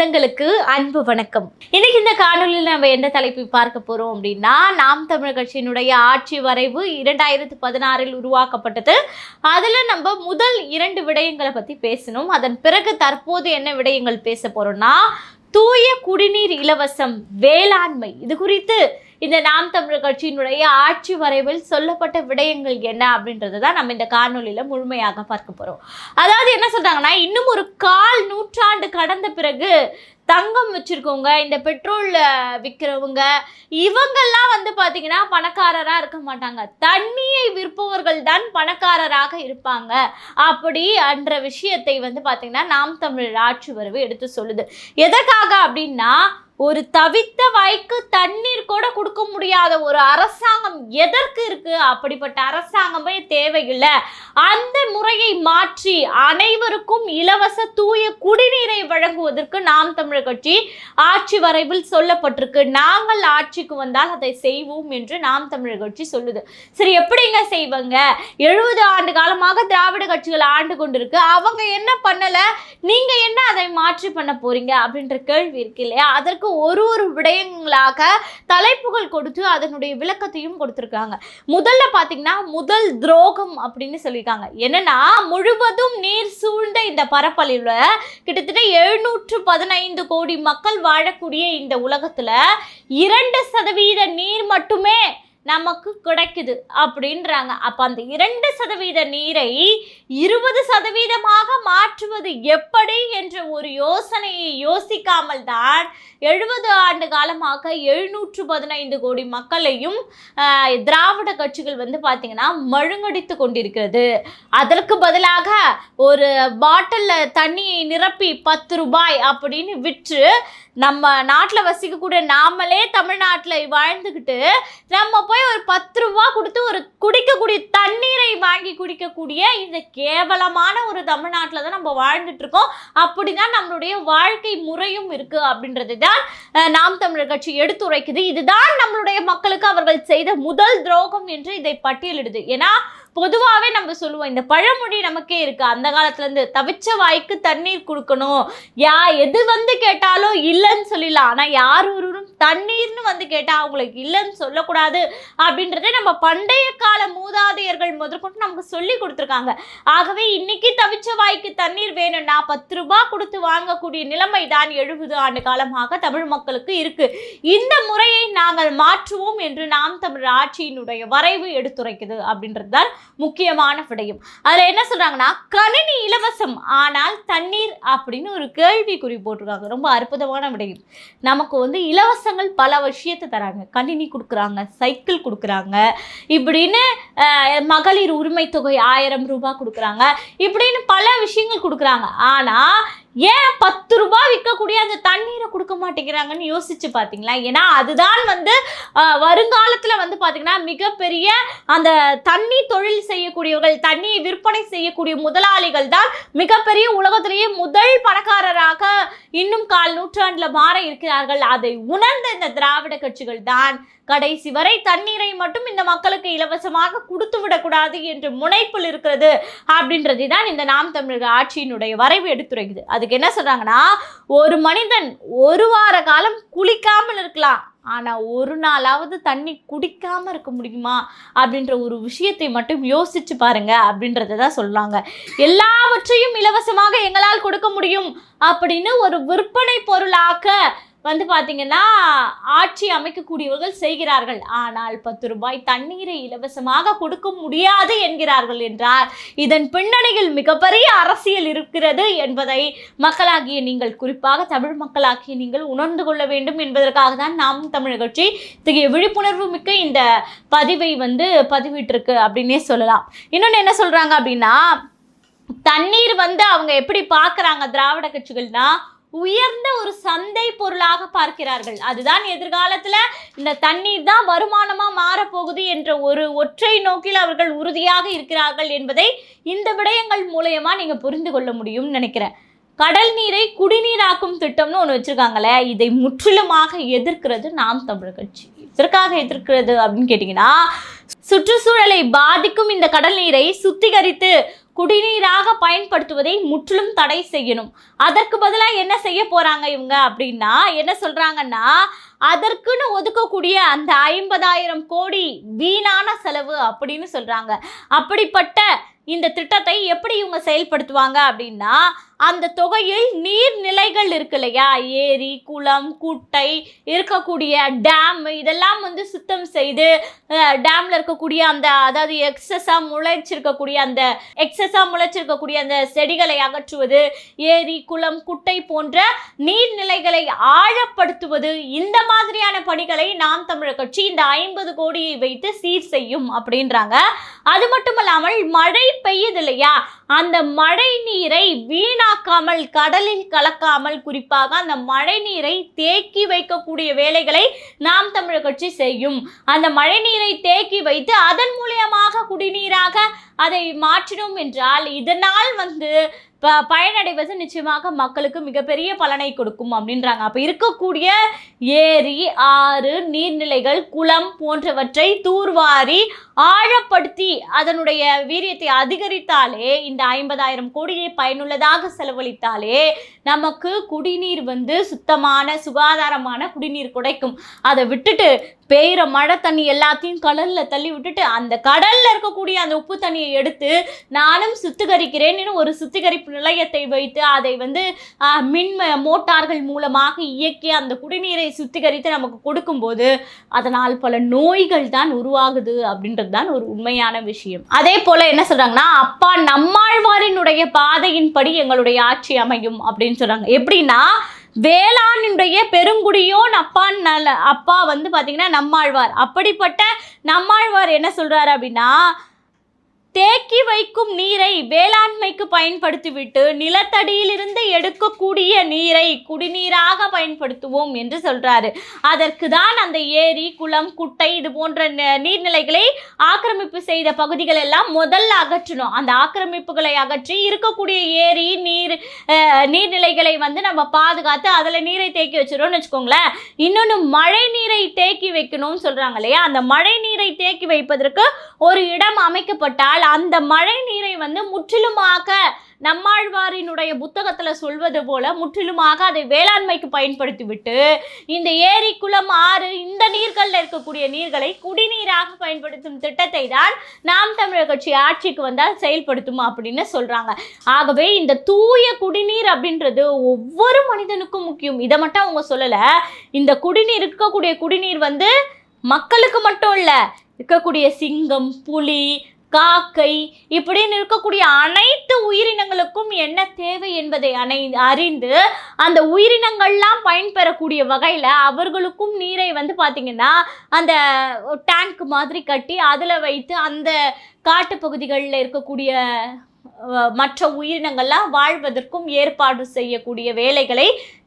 சொந்தங்களுக்கு அன்பு வணக்கம். இன்னைக்கு இந்த காணொலியில் நம்ம எந்த தலைப்பை பார்க்க போறோம் அப்படின்னா நாம் தமிழர் கட்சியினுடைய ஆட்சி வரைவு இரண்டாயிரத்து பதினாறில் உருவாக்கப்பட்டது. அதில் நம்ம முதல் இரண்டு விடயங்களை பற்றி பேசணும். அதன் பிறகு தற்போது என்ன விடயங்கள் பேச போகிறோம்னா தூய குடிநீர் இலவசம் வேளாண்மை. இது குறித்து இந்த நாம் தமிழர் கட்சியினுடைய ஆட்சி வரைவில் சொல்லப்பட்ட விடயங்கள் என்ன அப்படின்றது தான் நம்ம இந்த காணொலியில் முழுமையாக பார்க்க போகிறோம் அதாவது என்ன சொல்கிறாங்கன்னா இன்னும் ஒரு கால் நூற்றாண்டு கடந்த பிறகு தங்கம் வச்சிருக்கவங்க இந்த பெட்ரோல் விற்கிறவங்க இவங்கெல்லாம் வந்து பார்த்தீங்கன்னா பணக்காரராக இருக்க மாட்டாங்க. தண்ணியை விற்பவர்கள் தான் பணக்காரராக இருப்பாங்க. அப்படி என்ற விஷயத்தை வந்து பார்த்திங்கன்னா நாம் தமிழர் ஆட்சி வரவு எடுத்து சொல்லுது. எதற்காக அப்படின்னா ஒரு தவித்த வாய்க்கு தண்ணீர் கூட கொடுக்க முடியாத ஒரு அரசாங்கம் எதற்கு இருக்கு? அப்படிப்பட்ட அரசாங்கமே தேவையில்லை. அந்த முறையை மாற்றி அனைவருக்கும் இலவச தூய குடிநீரை வழங்குவதற்கு நாம் தமிழர் கட்சி ஆட்சி வரைவில் சொல்லப்பட்டிருக்கு. நாங்கள் ஆட்சிக்கு வந்தால் அதை செய்வோம் என்று நாம் தமிழர் கட்சி சொல்லுது. சரி எப்படிங்க செய்வங்க? எழுபது ஆண்டு காலமாக திராவிட கட்சிகள் ஆண்டு கொண்டிருக்கு. அவங்க என்ன பண்ணல? நீங்க என்ன அதை மாற்றி பண்ண போறீங்க? அப்படின்ற கேள்வி இருக்கு இல்லையா? அதற்கு ஒரு ஒரு விடயங்களாக தலைப்புகள் கொடுத்து அதனுடைய விளக்கத்தையும் கொடுத்துருக்காங்க. முதல்ல பார்த்தீங்கன்னா முதல் துரோகம் அப்படின்னு சொல்லியிருக்காங்க. என்னன்னா முழுவதும் நீர் சூழ்ந்த இந்த பரப்பளவில் கிட்டத்தட்ட எழுநூற்று பதினைந்து கோடி மக்கள் வாழக்கூடிய இந்த உலகத்தில் இரண்டு சதவீத நீர் மட்டுமே நமக்கு கிடைக்குது அப்படின்றாங்க. அப்போ அந்த இரண்டு சதவீத நீரை இருபது சதவீதமாக மாற்றுவது எப்படி என்ற ஒரு யோசனையை யோசிக்காமல் தான் எழுபது ஆண்டு காலமாக எழுநூற்று பதினைந்து கோடி மக்களையும் திராவிட கட்சிகள் வந்து பார்த்திங்கன்னா மழுங்கடித்து கொண்டிருக்கிறது. அதற்கு பதிலாக ஒரு பாட்டிலில் தண்ணியை நிரப்பி பத்து ரூபாய் அப்படின்னு விற்று நம்ம நாட்டில் வசிக்கக்கூடிய நாமளே தமிழ்நாட்டில் வாழ்ந்துக்கிட்டு நம்ம போய் ஒரு பத்து ரூபா கொடுத்து ஒரு குடிக்கக்கூடிய தண்ணீரை வாங்கி குடிக்கக்கூடிய இந்த கேவலமான ஒரு தமிழ்நாட்டில் தான் நம்ம வாழ்ந்துட்டு இருக்கோம். அப்படிதான் நம்மளுடைய வாழ்க்கை முறையும் இருக்கு அப்படின்றது தான் நாம் தமிழர் கட்சி எடுத்துரைக்குது. இதுதான் நம்மளுடைய மக்களுக்கு அவர்கள் செய்த முதல் துரோகம் என்று இதை பட்டியலிடுது. ஏன்னா பொதுவாகவே நம்ம சொல்லுவோம் இந்த பழமொழி நமக்கே இருக்கு. அந்த காலத்துல இருந்து தவிச்ச வாய்க்கு தண்ணீர் கொடுக்கணும். யா எது வந்து கேட்டாலும் இல்லைன்னு சொல்லிடலாம். ஆனா யார் ஒருவரும் தண்ணீர் திடீர்னு வந்து கேட்டால் அவங்களுக்கு இல்லைன்னு சொல்லக்கூடாது. அப்படின்றத நம்ம பண்டைய கால மூதாதையர்கள் முதற்கொண்டு நமக்கு சொல்லி கொடுத்துருக்காங்க. ஆகவே இன்னைக்கு தவிச்ச வாய்க்கு தண்ணீர் வேணும்னா பத்து ரூபாய் கொடுத்து வாங்கக்கூடிய நிலைமை தான் எழுபது ஆண்டு காலமாக தமிழ் மக்களுக்கு இருக்கு. இந்த முறையை நாங்கள் மாற்றுவோம் என்று நாம் தமிழ் ஆட்சியினுடைய வரைவு எடுத்துரைக்குது அப்படின்றது தான் முக்கியமான விடயம். அதுல என்ன சொல்றாங்கன்னா கணினி இலவசம். ஆனால் தண்ணீர் அப்படின்னு ஒரு கேள்விக்குறி போட்டிருக்காங்க. ரொம்ப அற்புதமான விடயம். நமக்கு வந்து இலவசங்கள் பல விஷயத்தை தராங்க. கணினி கொடுக்குறாங்க சைக்கிள் கொடுக்குறாங்க. இப்படின்னு மகளிர் உரிமை தொகை ஆயிரம் ரூபாய் கொடுக்குறாங்க. இப்படின்னு பல விஷயங்கள் கொடுக்குறாங்க. ஆனா ஏன் பத்து ரூபாய் விற்கக்கூடிய அந்த தண்ணீரை கொடுக்க மாட்டேங்கிறாங்கன்னு யோசிச்சு பார்த்தீங்களா? ஏன்னா அதுதான் வந்து வருங்காலத்தில் வந்து பார்த்தீங்கன்னா மிகப்பெரிய அந்த தண்ணி தொழில் செய்யக்கூடியவர்கள் தண்ணியை விற்பனை செய்யக்கூடிய முதலாளிகள் தான் மிகப்பெரிய உலகத்திலேயே முதல் பணக்காரராக இன்னும் கால் நூற்றாண்டில் மாற இருக்கிறார்கள். அதை உணர்ந்த இந்த திராவிட கட்சிகள் தான் கடைசி வரை தண்ணீரை மட்டும் இந்த மக்களுக்கு இலவசமாக கொடுத்து விடக்கூடாது என்ற முனைப்பில் இருக்கிறது அப்படின்றது தான் இந்த நாம் தமிழக ஆட்சியினுடைய வரைவு எடுத்துரைக்குது. அதுக்கு என்ன சொல்கிறாங்கன்னா ஒரு மனிதன் ஒரு வார காலம் குளிக்காமல் இருக்கலாம். ஆனால் ஒரு நாளாவது தண்ணி குடிக்காமல் இருக்க முடியுமா? அப்படின்ற ஒரு விஷயத்தை மட்டும் யோசிச்சு பாருங்க அப்படின்றத தான் சொல்கிறாங்க எல்லாவற்றையும் இலவசமாக எங்களால் கொடுக்க முடியும் அப்படின்னு ஒரு விற்பனை பொருளாக்க வந்து பார்த்தீங்கன்னா ஆட்சி அமைக்கக்கூடியவர்கள் செய்கிறார்கள். ஆனால் பத்து ரூபாய் தண்ணீரை இலவசமாக கொடுக்க முடியாது என்கிறார்கள் என்றால் இதன் பின்னணியில் மிகப்பெரிய அரசியல் இருக்கிறது என்பதை மக்களாகிய நீங்கள் குறிப்பாக தமிழ் மக்களாகிய நீங்கள் உணர்ந்து கொள்ள வேண்டும் என்பதற்காக தான் நாம் தமிழர் கட்சி இத்தகைய விழிப்புணர்வு மிக்க இந்த பதிவை வந்து பதிவிட்டிருக்கு அப்படின்னே சொல்லலாம். இன்னொன்று என்ன சொல்கிறாங்க அப்படின்னா தண்ணீர் வந்து அவங்க எப்படி பார்க்குறாங்க திராவிட கட்சிகள்னா உயர்ந்த ஒரு சந்தை பொருளாக பார்க்கிறார்கள். அதுதான் எதிர்காலத்தில் இந்த தண்ணீர் தான் வருமானமாக மாறப்போகுது என்ற ஒரு ஒற்றை நோக்கில் அவர்கள் உறுதியாக இருக்கிறார்கள் என்பதை இந்த விடயங்கள் மூலயமா நீங்கள் புரிந்து கொள்ள முடியும்னு நினைக்கிறேன். கடல் நீரை குடிநீராக்கும் திட்டம்னு ஒன்று வச்சுருக்காங்களே இதை முற்றிலுமாக எதிர்க்கிறது நாம் தமிழ் கட்சி. எதற்காக எதிர்க்கிறது அப்படின்னு கேட்டிங்கன்னா சுற்றுச்சூழலை பாதிக்கும் இந்த கடல் நீரை சுத்திகரித்து குடிநீராக பயன்படுத்துவதை முற்றிலும் தடை செய்யணும். அதற்கு பதிலாக என்ன செய்ய போகிறாங்க இவங்க அப்படின்னா என்ன சொல்கிறாங்கன்னா அதற்குன்னு ஒதுக்கக்கூடிய அந்த ஐம்பதாயிரம் கோடி வீணான செலவு அப்படின்னு சொல்கிறாங்க அப்படிப்பட்ட இந்த திட்டத்தை எப்படி இவங்க செயல்படுத்துவாங்க அப்படின்னா அந்த தொகையில் நீர்நிலைகள் இருக்கு இல்லையா? ஏரி குளம் குட்டை இருக்கக்கூடிய டேம் இதெல்லாம் வந்து சுத்தம் செய்து டேம்ல இருக்கக்கூடிய அந்த அதாவது எக்ஸஸா முளைச்சிருக்கக்கூடிய அந்த எக்ஸஸா முளைச்சிருக்கக்கூடிய அந்த செடிகளை அகற்றுவது ஏரி குளம் குட்டை போன்ற நீர்நிலைகளை ஆழப்படுத்துவது இந்த மாதிரியான பணிகளை நாம் தமிழர் கட்சி இந்த ஐம்பது கோடியை வைத்து சீர் செய்யும் அப்படின்றாங்க. அது மட்டுமல்லாமல் மழை பெய்யுது இல்லையா? அந்த மழை நீரை வீணாக்காமல் கடலில் கலக்காமல் குறிப்பாக அந்த மழை நீரை தேக்கி வைக்கக்கூடிய வேலைகளை நாம் தமிழர் கட்சி செய்யும். அந்த மழை நீரை தேக்கி வைத்து அதன் மூலியமாக குடிநீராக அதை மாற்றினோம் என்றால் இதனால் வந்து ப பயனடைவது நிச்சயமாக மக்களுக்கு மிகப்பெரிய பலனை கொடுக்கும் அப்படின்றாங்க. அப்போ இருக்கக்கூடிய ஏரி ஆறு நீர்நிலைகள் குளம் போன்றவற்றை தூர்வாரி ஆழப்படுத்தி அதனுடைய வீரியத்தை அதிகரித்தாலே இந்த ஐம்பதாயிரம் கோடியை பயனுள்ளதாக செலவழித்தாலே நமக்கு குடிநீர் வந்து சுத்தமான சுகாதாரமான குடிநீர் கிடைக்கும். அதை விட்டுட்டு பெய்கிற மழை தண்ணி எல்லாத்தையும் கடலில் தள்ளி விட்டுட்டு அந்த கடலில் இருக்கக்கூடிய அந்த உப்பு தண்ணியை எடுத்து நானும் சுத்திகரிக்கிறேன்னு ஒரு சுத்திகரிப்பு நிலையத்தை வைத்து அதை வந்து மின் மோட்டார்கள் மூலமாக இயக்கி அந்த குடிநீரை சுத்திகரித்து நமக்கு கொடுக்கும்போது அதனால் பல நோய்கள் தான் உருவாகுது அப்படின்றது தான் ஒரு உண்மையான விஷயம். அதே போல என்ன சொல்றாங்கன்னா அப்பா நம்மாழ்வாரினுடைய பாதையின்படி எங்களுடைய ஆட்சி அமையும் அப்படின்னு சொல்றாங்க. எப்படின்னா வேளாணினுடைய பெருங்குடியோன் அப்பான்னு நல்ல அப்பா வந்து பார்த்தீங்கன்னா நம்மாழ்வார். அப்படிப்பட்ட நம்மாழ்வார் என்ன சொல்கிறாரு அப்படின்னா தேக்கி வைக்கும் நீரை வேளாண்மைக்கு பயன்படுத்திவிட்டு நிலத்தடியிலிருந்து எடுக்கக்கூடிய நீரை குடிநீராக பயன்படுத்துவோம் என்று சொல்றாரு. அதற்கு தான் அந்த ஏரி குளம் குட்டை இது போன்ற நீர்நிலைகளை ஆக்கிரமிப்பு செய்த பகுதிகள் எல்லாம் முதல்ல அகற்றணும். அந்த ஆக்கிரமிப்புகளை அகற்றி இருக்கக்கூடிய ஏரி நீர் நீர்நிலைகளை வந்து நம்ம பாதுகாத்து அதில் நீரை தேக்கி வச்சிரோம்னு வச்சுக்கோங்களேன். இன்னொன்று மழை நீரை தேக்கி வைக்கணும்னு சொல்றாங்க இல்லையா? அந்த மழை நீரை தேக்கி வைப்பதற்கு ஒரு இடம் அமைக்கப்பட்டால் அந்த மழை நீரை வந்து முற்றிலுமாக நம்மாழ்வாரினுடைய புத்தகத்தில் சொல்வது போல முற்றிலுமாக அதை வேளாண்மைக்கு பயன்படுத்திவிட்டு இந்த ஏரி குளம் ஆறு இந்த நீர்களில் இருக்கக்கூடிய நீர்களை குடிநீராக பயன்படுத்தும் திட்டத்தை தான் நாம் தமிழர் கட்சி ஆட்சிக்கு வந்தால் செயல்படுத்தும் அப்படின்னு சொல்கிறாங்க ஆகவே இந்த தூய குடிநீர் அப்படின்றது ஒவ்வொரு மனிதனுக்கும் முக்கியம். இதை மட்டும் அவங்க சொல்லலை. இந்த குடிநீர் இருக்கக்கூடிய குடிநீர் வந்து மக்களுக்கு மட்டும் இல்லை இருக்கக்கூடிய சிங்கம் புலி காக்கை இப்படின்னு இருக்கக்கூடிய அனைத்து உயிரினங்களுக்கும் என்ன தேவை என்பதை அணை அறிந்து அந்த உயிரினங்கள்லாம் பயன்பெறக்கூடிய வகையில் அவர்களுக்கும் நீரை வந்து பார்த்திங்கன்னா அந்த டேங்க் மாதிரி கட்டி அதில் வைத்து அந்த காட்டுப்பகுதிகளில் இருக்கக்கூடிய மற்ற உயிரினங்கள்லாம் வாழ்வதற்கும் ஏற்பாடு செய்யக்கூடிய வேலைகளை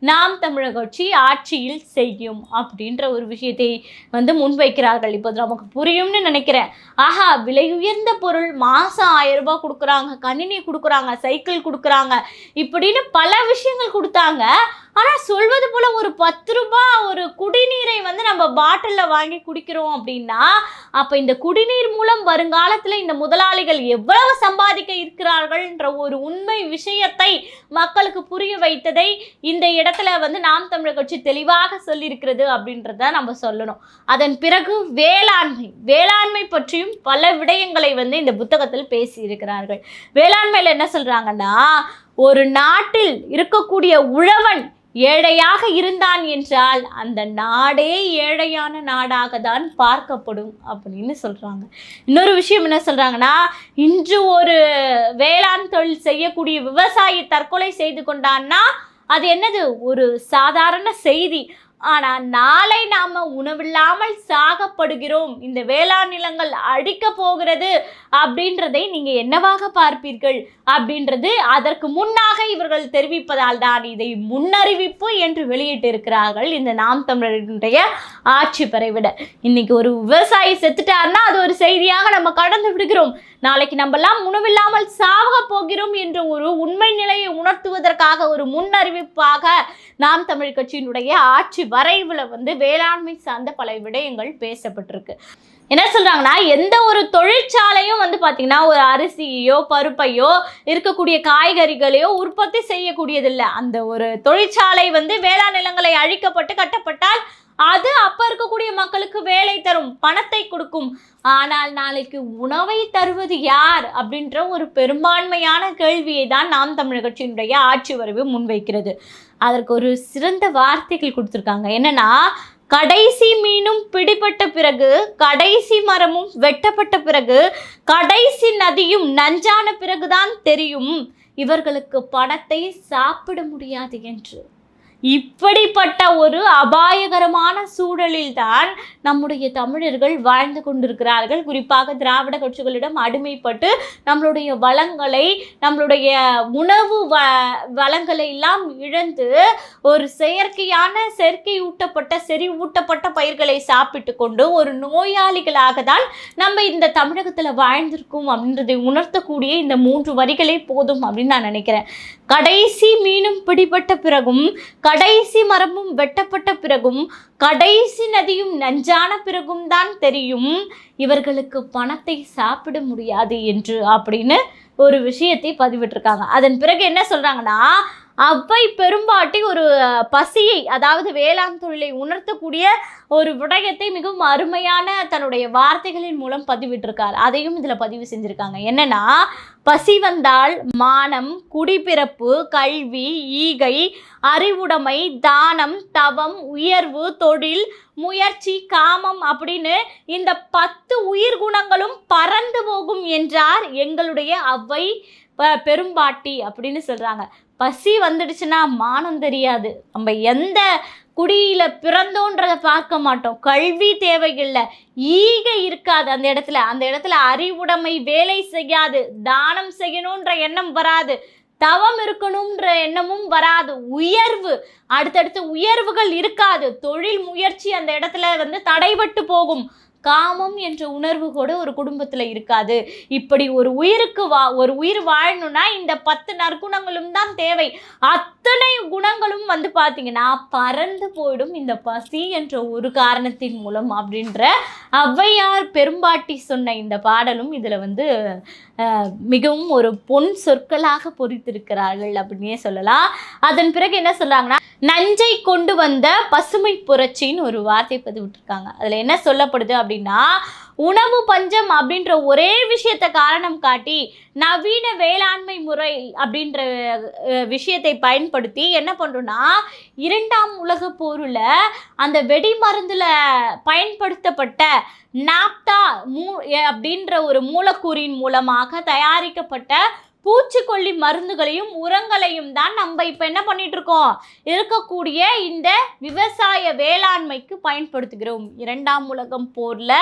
நாம் தமிழக கட்சி ஆட்சியில் செய்யும் அப்படின்ற ஒரு விஷயத்தை வந்து முன்வைக்கிறார்கள். இப்போது நமக்கு புரியும்னு நினைக்கிறேன். ஆஹா விலை உயர்ந்த பொருள் மாதம் ஆயிரம் ரூபாய் கொடுக்குறாங்க கணினி கொடுக்குறாங்க சைக்கிள் கொடுக்குறாங்க இப்படின்னு பல விஷயங்கள் கொடுத்தாங்க. ஆனால் சொல்வது போல் ஒரு பத்து ரூபா ஒரு குடிநீரை வந்து நம்ம பாட்டிலில் வாங்கி குடிக்கிறோம் அப்படின்னா அப்போ இந்த குடிநீர் மூலம் வருங்காலத்தில் இந்த முதலாளிகள் எவ்வளவு சம்பாதிக்க இருக்கிறார்கள்ன்ற ஒரு உண்மை விஷயத்தை மக்களுக்கு புரிய வைத்ததை இந்த இடத்துல வந்து நாம் தமிழர் கட்சி தெளிவாக சொல்லியிருக்கிறது அப்படின்றத நம்ம சொல்லணும். அதன் பிறகு வேளாண்மை வேளாண்மை பற்றியும் பல விடயங்களை வந்து இந்த புத்தகத்தில் பேசியிருக்கிறார்கள். வேளாண்மையில் என்ன சொல்கிறாங்கன்னா ஒரு நாட்டில் இருக்கக்கூடிய உழவன் ஏழையாக இருந்தான் என்றால் அந்த நாடே ஏழையான நாடாக தான் பார்க்கப்படும் அப்படின்னு சொல்கிறாங்க இன்னொரு விஷயம் என்ன சொல்கிறாங்கன்னா இன்று ஒரு வேளாண் தொழில் செய்யக்கூடிய விவசாயி தற்கொலை செய்து கொண்டான்னா அது என்னது? ஒரு சாதாரண செய்தி. ஆனால் நாளை நாம் உணவில்லாமல் சாகப்படுகிறோம். இந்த வேளாண் நிலங்கள் அழிக்க போகிறது அப்படின்றதை நீங்கள் என்னவாக பார்ப்பீர்கள்? அப்படின்றது அதற்கு முன்னாக இவர்கள் தெரிவிப்பதால் தான் இதை முன்னறிவிப்பு என்று வெளியிட்டிருக்கிறார்கள் இந்த நாம் தமிழர்களுடைய ஆட்சி பெறவிட இன்னைக்கு ஒரு விவசாயி செத்துட்டாருன்னா அது ஒரு செய்தியாக நம்ம கடந்து விடுகிறோம். நாளைக்கு நம்மெல்லாம் உணவில்லாமல் சாக போகிறோம் என்ற ஒரு உண்மை நிலையை உணர்த்துவதற்காக ஒரு முன்னறிவிப்பாக நாம் தமிழ் கட்சியினுடைய ஆட்சி வரைவில் வந்து வேளாண்மை சார்ந்த பல விடயங்கள் பேசப்பட்டிருக்கு. என்ன சொல்கிறாங்கன்னா எந்த ஒரு தொழிற்சாலையும் வந்து பார்த்திங்கன்னா ஒரு அரிசியோ பருப்பையோ இருக்கக்கூடிய காய்கறிகளையோ உற்பத்தி செய்யக்கூடியதில்லை. அந்த ஒரு தொழிற்சாலை வந்து வேளாண் நிலங்களை அழிக்கப்பட்டு கட்டப்பட்டால் அது அப்ப இருக்கக்கூடிய மக்களுக்கு வேலை தரும் பணத்தை கொடுக்கும். ஆனால் நாளைக்கு உணவை தருவது யார் அப்படின்ற ஒரு பெரும்பான்மையான கேள்வியை தான் நாம் தமிழர் கட்சியினுடைய ஆட்சி வரைவு முன்வைக்கிறது. அதற்கு ஒரு சிறந்த வார்த்தைகள் கொடுத்துருக்காங்க. என்னன்னா கடைசி மீனும் பிடிபட்ட பிறகு கடைசி மரமும் வெட்டப்பட்ட பிறகு கடைசி நதியும் நஞ்சான பிறகுதான் தெரியும். இவர்களுக்கு பணத்தை சாப்பிட முடியாது என்று. இப்படிப்பட்ட ஒரு அபாயகரமான சூழலில்தான் நம்முடைய தமிழர்கள் வாழ்ந்து கொண்டிருக்கிறார்கள். குறிப்பாக திராவிட கட்சிகளிடம் அடிமைப்பட்டு நம்மளுடைய வளங்களை நம்மளுடைய உணவு வ வளங்களை எல்லாம் இழந்து ஒரு செயற்கையான செயற்கை ஊட்டப்பட்ட செறிவூட்டப்பட்ட பயிர்களை சாப்பிட்டு கொண்டு ஒரு நோயாளிகளாக தான் நம்ம இந்த தமிழகத்தில் வாழ்ந்திருக்கோம் அப்படின்றதை உணர்த்தக்கூடிய இந்த மூன்று வரிகளே போதும் அப்படின்னு நான் நினைக்கிறேன். கடைசி மீனும் பிடிபட்ட பிறகும் கடைசி மரமும் வெட்டப்பட்ட பிறகும் கடைசி நதியும் நஞ்சான பிறகும் தான் தெரியும். இவர்களுக்கு பணத்தை சாப்பிட முடியாது என்று அப்படின்னு ஒரு விஷயத்தை பதிவிட்டிருக்காங்க. அதன் பிறகு என்ன சொல்றாங்கன்னா அவ்வை பெரும்பாட்டி ஒரு பசியை அதாவது வேளாண் தொழிலை உணர்த்தக்கூடிய ஒரு விடயத்தை மிகவும் அருமையான தன்னுடைய வார்த்தைகளின் மூலம் பதிவிட்டிருக்கார். அதையும் இதில் பதிவு செஞ்சுருக்காங்க. என்னென்னா பசி வந்தால் மானம் குடிபிறப்பு கல்வி ஈகை அறிவுடைமை தானம் தவம் உயர்வு தொழில் முயற்சி காமம் அப்படின்னு இந்த பத்து உயிர் குணங்களும் பறந்து போகும் என்றார் எங்களுடைய அவ்வை ப- பெரும்பாட்டி அப்படின்னு சொல்கிறாங்க பசி வந்துடுச்சுன்னா மானம் தெரியாது. நம்ம எந்த குடியில் பிறந்தோன்றதை பார்க்க மாட்டோம். கல்வி தேவையில்லை ஈக இருக்காது அந்த இடத்துல. அந்த இடத்துல அறிவுடைமை வேலை செய்யாது. தானம் செய்யணுன்ற எண்ணம் வராது. தவம் இருக்கணுன்ற எண்ணமும் வராது. உயர்வு அடுத்தடுத்து உயர்வுகள் இருக்காது. தொழில் முயற்சி அந்த இடத்துல வந்து தடைபட்டு போகும். காமம் என்ற உணர்வு கூட ஒரு குடும்பத்தில் இருக்காது. இப்படி ஒரு உயிருக்கு வா ஒரு உயிர் வாழணும்னா இந்த பத்து நற்குணங்களும் தான் தேவை. அத்தனை குணங்களும் வந்து பார்த்தீங்கன்னா பறந்து போயிடும் இந்த பசி என்ற ஒரு காரணத்தின் மூலம் அப்படின்ற ஔவையார் பெரும்பாட்டி சொன்ன இந்த பாடலும் இதில் வந்து மிகவும் ஒரு பொன் சொற்களாக பொறித்திருக்கிறார்கள் அப்படின்னே சொல்லலாம். அதன் பிறகு என்ன சொல்கிறாங்கன்னா நஞ்சை கொண்டு வந்த பசுமை புரட்சின்னு ஒரு வார்த்தை பதிவிட்டிருக்காங்க. அதில் என்ன சொல்லப்படுது அப்படின்னா உணவு பஞ்சம் அப்படின்ற ஒரே விஷயத்தை காரணம் காட்டி நவீன வேளாண்மை முறை அப்படின்ற விஷயத்தை பயன்படுத்தி என்ன பண்ணுறோன்னா இரண்டாம் உலக போரில் அந்த வெடி மருந்தில் பயன்படுத்தப்பட்ட நாப்தா மூ எ- அப்படின்ற ஒரு மூலக்கூறின் மூலமாக தயாரிக்கப்பட்ட பூச்சிக்கொல்லி மருந்துகளையும் உரங்களையும் தான் நம்ம இப்போ என்ன பண்ணிட்டு இருக்கோம் இருக்கக்கூடிய இந்த விவசாய வேளாண்மைக்கு பயன்படுத்துகிறோம். இரண்டாம் உலகம் போர்ல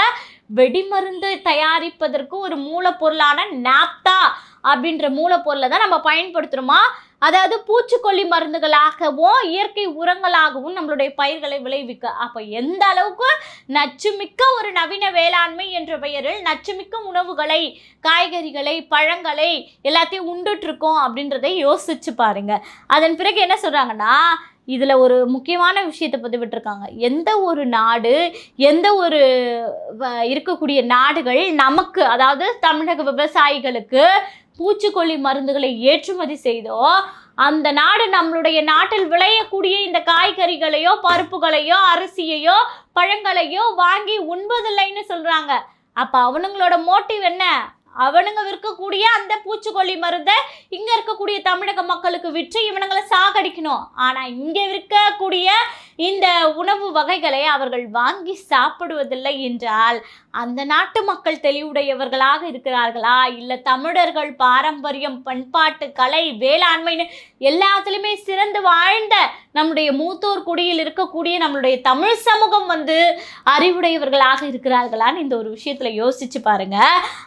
வெடிமருந்து தயாரிப்பதற்கு ஒரு மூலப்பொருளான நாப்தா அப்படின்ற மூலப்பொருளை தான் நம்ம பயன்படுத்துகிறோமா அதாவது பூச்சிக்கொல்லி மருந்துகளாகவும் இயற்கை உரங்களாகவும் நம்மளுடைய பயிர்களை விளைவிக்க. அப்போ எந்த அளவுக்கு நச்சுமிக்க ஒரு நவீன வேளாண்மை என்ற பெயரில் நச்சுமிக்க உணவுகளை காய்கறிகளை பழங்களை எல்லாத்தையும் உண்டுட்ருக்கோம் அப்படின்றதை யோசிச்சு பாருங்க. அதன் பிறகு என்ன சொல்கிறாங்கன்னா இதில் ஒரு முக்கியமான விஷயத்தை பதிவிட்டிருக்காங்க. எந்த ஒரு நாடு எந்த ஒரு வ- இருக்கக்கூடிய நாடுகள் நமக்கு அதாவது தமிழக விவசாயிகளுக்கு பூச்சிக்கொல்லி மருந்துகளை ஏற்றுமதி செய்தோ அந்த நாடு நம்மளுடைய நாட்டில் விளையக்கூடிய இந்த காய்கறிகளையோ பருப்புகளையோ அரிசியையோ பழங்களையோ வாங்கி உண்பதில்லைன்னு சொல்கிறாங்க அப்போ அவனுங்களோட மோட்டிவ் என்ன? அவனுங்க விற்கக்கூடிய அந்த பூச்சிக்கொல்லி மருந்தை இங்கே இருக்கக்கூடிய தமிழக மக்களுக்கு விற்று இவனுங்களை சாகடிக்கணும். ஆனால் இங்கே விற்கக்கூடிய இந்த உணவு வகைகளை அவர்கள் வாங்கி சாப்பிடுவதில்லை என்றால் அந்த நாட்டு மக்கள் தெளிவுடையவர்களாக இருக்கிறார்களா? இல்லை தமிழர்கள் பாரம்பரியம் பண்பாட்டு கலை வேளாண்மைன்னு எல்லாத்துலேயுமே சிறந்து வாழ்ந்த நம்முடைய மூத்தோர் குடியில் இருக்கக்கூடிய நம்மளுடைய தமிழ் சமூகம் வந்து அறிவுடையவர்களாக இருக்கிறார்களான்னு இந்த ஒரு விஷயத்தில் யோசிச்சு பாருங்க.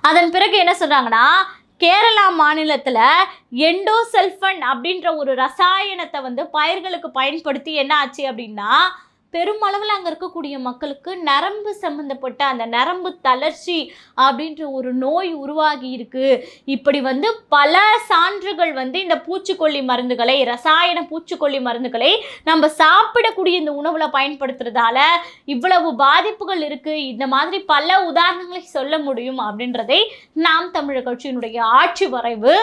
அதன் பிறகு என்ன சொல்கிறாங்கன்னா கேரளா மாநிலத்தில் எண்டோசல்ஃபன் அப்படின்ற ஒரு ரசாயனத்தை வந்து பயிர்களுக்கு பயன்படுத்தி என்ன ஆச்சு அப்படின்னா பெருமளவில் அங்கே இருக்கக்கூடிய மக்களுக்கு நரம்பு சம்மந்தப்பட்ட அந்த நரம்பு தளர்ச்சி அப்படின்ற ஒரு நோய் உருவாகி இருக்கு. இப்படி வந்து பல சான்றுகள் வந்து இந்த பூச்சிக்கொல்லி மருந்துகளை ரசாயன பூச்சிக்கொல்லி மருந்துகளை நம்ம சாப்பிடக்கூடிய இந்த உணவில் பயன்படுத்துறதால இவ்வளவு பாதிப்புகள் இருக்கு. இந்த மாதிரி பல உதாரணங்களை சொல்ல முடியும் அப்படின்றதை நாம் தமிழர் கட்சியினுடைய ஆட்சி வரைவு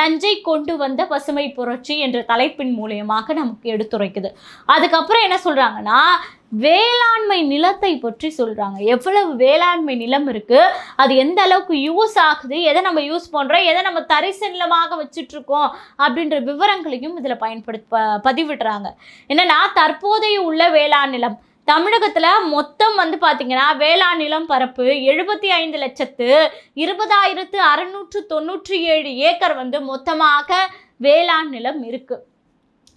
நஞ்சை கொண்டு வந்த பசுமை புரட்சி என்ற தலைப்பின் மூலியமாக நமக்கு எடுத்துரைக்குது. அதுக்கப்புறம் என்ன சொல்றாங்கன்னா வேளாண்மை நிலத்தை பற்றி சொல்கிறாங்க எவ்வளவு வேளாண்மை நிலம் இருக்குது அது எந்த அளவுக்கு யூஸ் ஆகுது? எதை நம்ம யூஸ் பண்ணுறோம் எதை நம்ம தரிசு நிலமாக வச்சுட்டு அப்படின்ற விவரங்களையும் இதில் பயன்படுத்த ப- பதிவிடுறாங்க. என்னன்னா தற்போதைய உள்ள வேளாண் நிலம். தமிழகத்தில் மொத்தம் வந்து பார்த்திங்கன்னா வேளாண் நிலம் பரப்பு எழுபத்தி ஐந்து லட்சத்து இருபதாயிரத்து அறுநூற்று தொண்ணூற்றி ஏழு ஏக்கர் வந்து மொத்தமாக வேளாண் நிலம் இருக்குது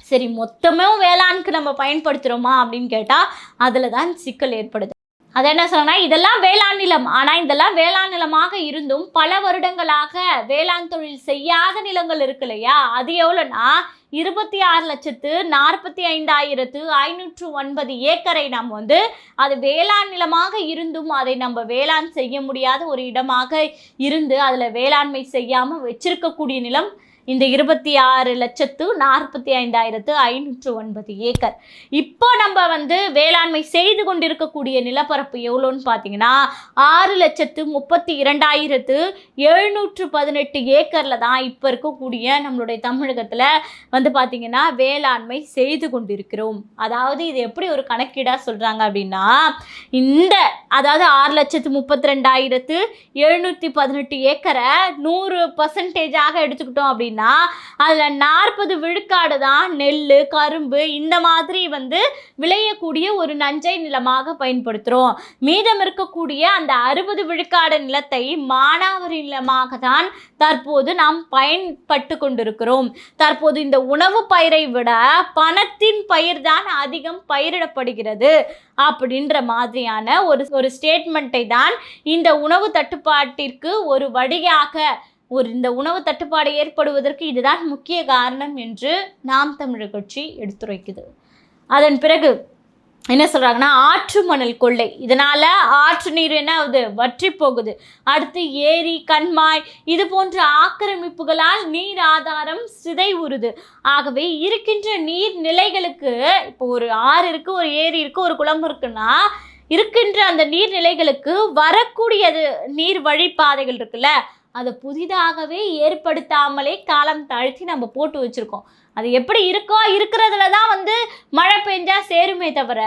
சரி மொத்தமும் வேளாண்க்கு நம்ம பயன்படுத்துகிறோமா அப்படின்னு கேட்டால் அதில் தான் சிக்கல் ஏற்படுது. அதை என்ன சொன்னா இதெல்லாம் வேளாண் நிலம். ஆனால் இதெல்லாம் வேளாண் நிலமாக இருந்தும் பல வருடங்களாக வேளாண் தொழில் செய்யாத நிலங்கள் இருக்கு இல்லையா? அது எவ்வளோனா இருபத்தி ஆறு லட்சத்து நாற்பத்தி ஐந்தாயிரத்து ஐநூற்று ஒன்பது ஏக்கரை நாம் வந்து அது வேளாண் நிலமாக இருந்தும் அதை நம்ம வேளாண் செய்ய முடியாத ஒரு இடமாக இருந்து அதில் வேளாண்மை செய்யாமல் வச்சிருக்கக்கூடிய நிலம் இந்த இருபத்தி ஆறு லட்சத்து நாற்பத்தி ஐந்தாயிரத்து ஐநூற்று ஒன்பது ஏக்கர். இப்போ நம்ம வந்து வேளாண்மை செய்து கொண்டிருக்கக்கூடிய நிலப்பரப்பு எவ்வளோன்னு பார்த்தீங்கன்னா ஆறு லட்சத்து முப்பத்தி இரண்டாயிரத்து எழுநூற்று பதினெட்டு ஏக்கரில் தான் இப்போ இருக்கக்கூடிய நம்மளுடைய தமிழகத்தில் வந்து பார்த்திங்கன்னா வேளாண்மை செய்து கொண்டிருக்கிறோம். அதாவது இது எப்படி ஒரு கணக்கீடாக சொல்கிறாங்க அப்படின்னா இந்த அதாவது ஆறு லட்சத்து முப்பத்தி ரெண்டாயிரத்து எழுநூற்றி பதினெட்டு ஏக்கரை நூறு பர்சன்டேஜாக எடுத்துக்கிட்டோம் அப்படின்னா அதில் நாற்பது விழுக்காடு தான் நெல் கரும்பு இந்த மாதிரி வந்து விளையக்கூடிய ஒரு நஞ்சை நிலமாக பயன்படுத்துகிறோம் மீதம் இருக்கக்கூடிய அந்த அறுபது விழுக்காடு நிலத்தை மானாவாரி நிலமாக தான் தற்போது நாம் பயன்பட்டு கொண்டிருக்கிறோம். தற்போது இந்த உணவு பயிரை விட பணத்தின் பயிர் தான் அதிகம் பயிரிடப்படுகிறது அப்படின்ற மாதிரியான ஒரு ஒரு ஸ்டேட்மெண்ட்டை தான் இந்த உணவு தட்டுப்பாட்டிற்கு ஒரு வழியாக ஒரு இந்த உணவு தட்டுப்பாடு ஏற்படுவதற்கு இதுதான் முக்கிய காரணம் என்று நாம் தமிழர் கட்சி எடுத்துரைக்குது. அதன் பிறகு என்ன சொல்கிறாங்கன்னா ஆற்று மணல் கொள்ளை. இதனால் ஆற்று நீர் என்ன ஆகுது? வற்றி போகுது. அடுத்து ஏரி கண்மாய் இது போன்ற ஆக்கிரமிப்புகளால் நீர் ஆதாரம் சிதை உறுது ஆகவே இருக்கின்ற நீர் நிலைகளுக்கு இப்போ ஒரு ஆறு இருக்குது ஒரு ஏரி இருக்குது ஒரு குளம் இருக்குன்னா இருக்கின்ற அந்த நீர்நிலைகளுக்கு வரக்கூடியது நீர் வழிப்பாதைகள் இருக்குல்ல அதை புதிதாகவே ஏற்படுத்தாமலே காலம் தாழ்த்தி நம்ம போட்டு வச்சுருக்கோம். அது எப்படி இருக்கோ இருக்கிறதுல தான் வந்து மழை பெஞ்சா சேருமே தவிர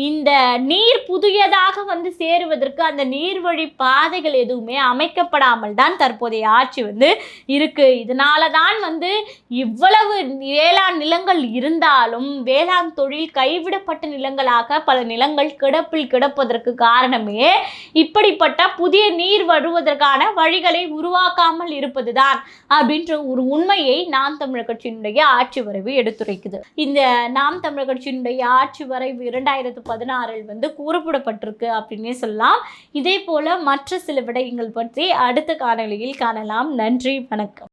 இந்த நீர் புதியதாக வந்து சேருவதற்கு அந்த நீர்வழி பாதைகள் எதுவுமே அமைக்கப்படாமல் தான் தற்போதைய ஆட்சி வந்து இருக்கு. இதனால தான் வந்து இவ்வளவு வேளாண் நிலங்கள் இருந்தாலும் வேளாண் தொழில் கைவிடப்பட்ட நிலங்களாக பல நிலங்கள் கிடப்பில் கிடப்பதற்கு காரணமே இப்படிப்பட்ட புதிய நீர் வருவதற்கான வழிகளை உருவாக்காமல் இருப்பதுதான் அப்படின்ற ஒரு உண்மையை நாம் தமிழர் கட்சியினுடைய ஆட்சி வரைவு எடுத்துரைக்குது. இந்த நாம் தமிழர் கட்சியினுடைய ஆட்சி வரைவு இரண்டாயிரத்து பதினாறில் வந்து கூறப்படப்பட்டிருக்கு அப்படின்னே சொல்லலாம். இதே போல மற்ற சில விடயங்கள் பற்றி அடுத்த காணொலியில் காணலாம். நன்றி வணக்கம்.